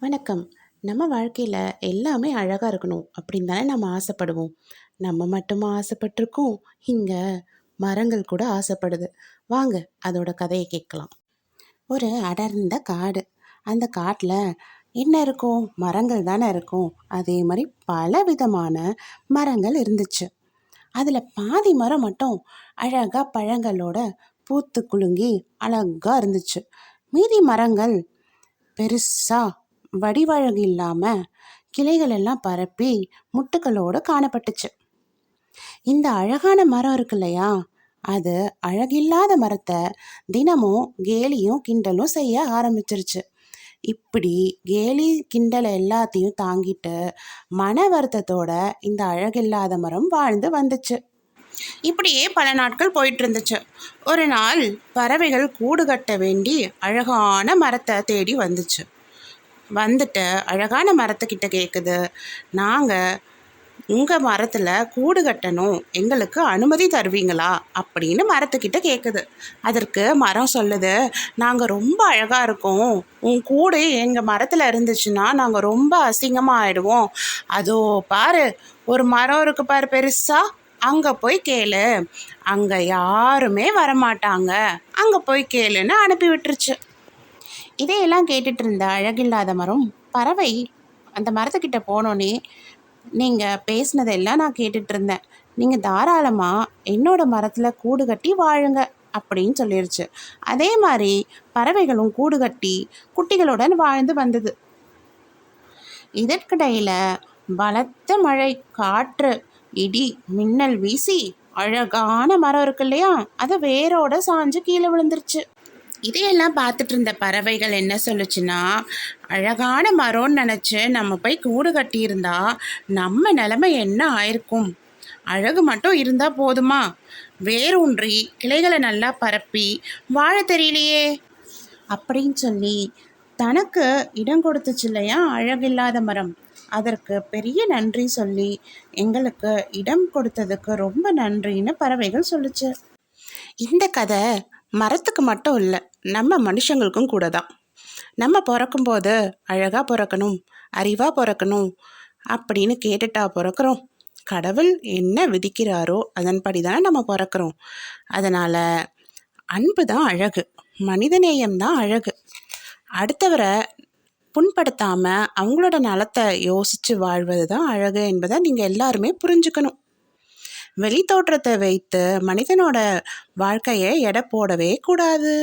வணக்கம். நம்ம வாழ்க்கையில் எல்லாமே அழகாக இருக்கணும் அப்படின்னு தானே நம்ம ஆசைப்படுவோம். நம்ம மட்டுமா ஆசைப்பட்டிருக்கோம்? இங்கே மரங்கள் கூட ஆசைப்படுது. வாங்க அதோட கதையை கேட்கலாம். ஒரு அடர்ந்த காடு. அந்த காட்டில் என்ன இருக்கும்? மரங்கள் தானே இருக்கும். அதே மாதிரி பல விதமான மரங்கள் இருந்துச்சு. அதில் பாதி மரம் மட்டும் அழகாக பழங்களோட பூத்து குலுங்கி அழகாக இருந்துச்சு. மீதி மரங்கள் பெருசாக வடிவழகு இல்லாமல் கிளைகள் எல்லாம் பரப்பி முட்டுக்களோடு காணப்பட்டுச்சு. இந்த அழகான மரம் இருக்கு இல்லையா? அது அழகில்லாத மரத்தை தினமும் கேலியும் கிண்டலும் செய்ய ஆரம்பிச்சிருச்சு. இப்படி கேலி கிண்டல் எல்லாத்தையும் தாங்கிட்டு மன வருத்தத்தோட இந்த அழகில்லாத மரம் வாழ்ந்து வந்துச்சு. இப்படியே பல நாட்கள் போயிட்டு இருந்துச்சு. ஒரு நாள் பறவைகள் கூடு கட்ட வேண்டி அழகான மரத்தை தேடி வந்துச்சு. வந்துட்டு அழகான மரத்துக்கிட்ட கேட்குது நாங்கள் உங்கள் மரத்தில் கூடு கட்டணும். எங்களுக்கு அனுமதி தருவீங்களா? அப்படின்னு மரத்துக்கிட்ட கேட்குது அதற்கு மரம் சொல்லுது. நாங்கள் ரொம்ப அழகாக இருக்கோம். உன் கூடு எங்கள் மரத்தில் இருந்துச்சுன்னா நாங்கள் ரொம்ப அசிங்கமாக ஆயிடுவோம். அதோ பாரு ஒரு மரம் இருக்கு பாரு பெருசாக அங்கே போய் கேளு. அங்கே யாருமே வரமாட்டாங்க. அங்கே போய் கேளுன்னு அனுப்பி விட்டுருச்சு. இதையெல்லாம் கேட்டுட்டு இருந்த அழகில்லாத மரம் பறவை அந்த மரத்துக்கிட்ட போனோன்னே நீங்கள் பேசினதெல்லாம் நான் கேட்டுட்டு இருந்தேன் நீங்கள் தாராளமாக என்னோட மரத்தில் கூடு கட்டி வாழுங்க அப்படின்னு சொல்லிருச்சு. அதே மாதிரி பறவைகளும் கூடு கட்டி குட்டிகளுடன் வாழ்ந்து வந்தது. இதற்கிடையில் பலத்த மழை காற்று இடி மின்னல் வீசி அழகான மரம் இருக்கு இல்லையா? அது வேரோட சாஞ்சு கீழே விழுந்துருச்சு. இதையெல்லாம் பார்த்துட்டு இருந்த பறவைகள் என்ன சொல்லுச்சுன்னா அழகான மரம்னு நினச்சி நம்ம போய் கூடு கட்டியிருந்தா நம்ம நிலமை என்ன ஆயிருக்கும்? அழகு மட்டும் இருந்தால் போதுமா? வேரூன்றி கிளைகளை நல்லா பரப்பி வாழ தெரியலையே. அப்படின்னு சொல்லி தனக்கு இடம் கொடுத்துச்சு இல்லையா அழகில்லாத மரம். அதற்கு பெரிய நன்றி சொல்லி எங்களுக்கு இடம் கொடுத்ததுக்கு ரொம்ப நன்றின்னு பறவைகள் சொல்லுச்சு. இந்த கதை மரத்துக்கு மட்டும் இல்லை நம்ம மனுஷங்களுக்கும் கூட தான் நம்ம பிறக்கும்போது அழகாக பிறக்கணும் அறிவாக பிறக்கணும் அப்படின்னு கேட்டுட்டா பிறக்கிறோம். கடவுள் என்ன விதிக்கிறாரோ அதன்படி தானே நம்ம பிறக்கிறோம். அதனால் அன்பு தான் அழகு மனிதநேயம் தான் அழகு. அடுத்தவரை புண்படுத்தாமல் அவங்களோட நலத்தை யோசித்து வாழ்வது தான் அழகு என்பதை நீங்கள் எல்லாருமே புரிஞ்சுக்கணும். வெளித்தோற்றத்தை வைத்து மனிதனோட வாழ்க்கையை எடை போடவே கூடாது.